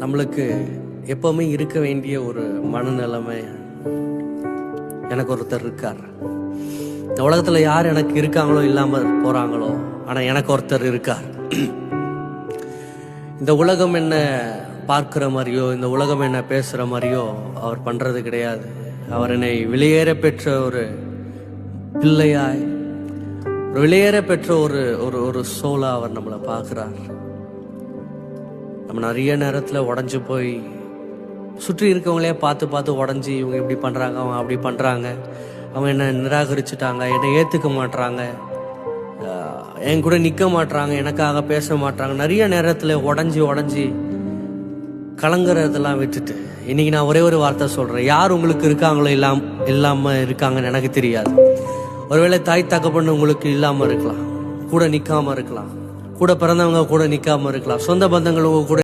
நம்மளுக்கு எப்பவுமே இருக்க வேண்டிய ஒரு மனநிலைமை. எனக்கு ஒருத்தர் இருக்கார். இந்த உலகத்துல யார் எனக்கு இருக்காங்களோ இல்லாம போறாங்களோ ஆனா எனக்கு ஒருத்தர் இருக்கார். இந்த உலகம் என்ன பார்க்கிற மாதிரியோ இந்த உலகம் என்ன பேசுற மாதிரியோ அவர் பண்றது கிடையாது. அவர் என்னை வெளியேற பெற்ற ஒரு பிள்ளையாய் வெளியேற பெற்ற ஒரு ஒரு ஒரு சோலா அவர் நம்மளை பார்க்கிறார். நம்ம நிறைய நேரத்தில் உடஞ்சு போய் சுற்றி இருக்கவங்களே பார்த்து பார்த்து உடஞ்சி இவங்க இப்படி பண்ணுறாங்க அவங்க அப்படி பண்ணுறாங்க அவங்க என்னை நிராகரிச்சுட்டாங்க என்னை ஏற்றுக்க மாட்றாங்க. என் கூட நிற்க மாட்றாங்க எனக்காக பேச மாட்றாங்க. நிறைய நேரத்தில் உடஞ்சி உடஞ்சி கலங்குறதெல்லாம் விட்டுட்டு இன்னைக்கு நான் ஒரே ஒரு வார்த்தை சொல்கிறேன் யார் உங்களுக்கு இருக்காங்களோ இல்லாம இல்லாமல் இருக்காங்கன்னு எனக்கு தெரியாது. ஒருவேளை தாய் தகப்பன்னு உங்களுக்கு இல்லாமல் இருக்கலாம். கூட நிற்காமல் இருக்கலாம். கூட பிறந்தவங்க கூட நிற்காமல் இருக்கலாம். சொந்த பந்தங்கள் கூட